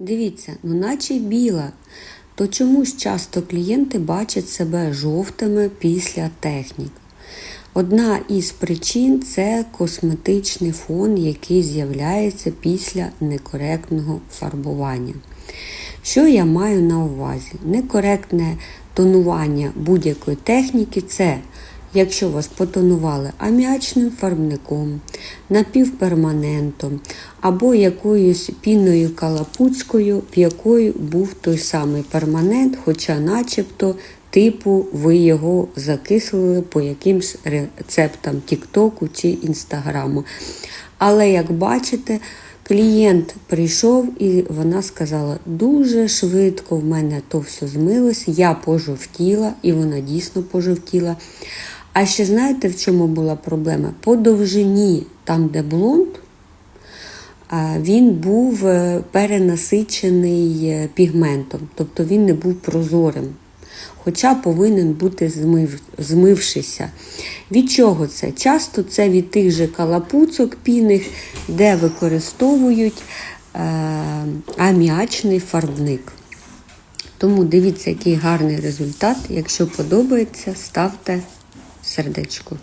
Дивіться, ну наче біла. То чомусь часто клієнти бачать себе жовтими після технік. Одна із причин це косметичний фон, який з'являється після некоректного фарбування. Що я маю на увазі? Некоректне тонування будь-якої техніки це, якщо вас потонували аміачним фарбником, напівперманентом або якоюсь пінною калапуцькою, в якої був той самий перманент, хоча начебто типу ви його закислили по якимсь рецептам Тіктоку чи Інстаграму. Але як бачите, клієнт прийшов і вона сказала, дуже швидко в мене то все змилось, я пожовтіла, і вона дійсно пожовтіла. А ще знаєте, в чому була проблема? По довжині, там, де блонд, він був е, перенасичений е, пігментом, тобто він не був прозорим. Хоча повинен бути змив, змившися. Від чого це? Часто це від тих же калапуцок пінних, де використовують е, аміачний фарбник. Тому дивіться, який гарний результат. Якщо подобається, ставте сердечко.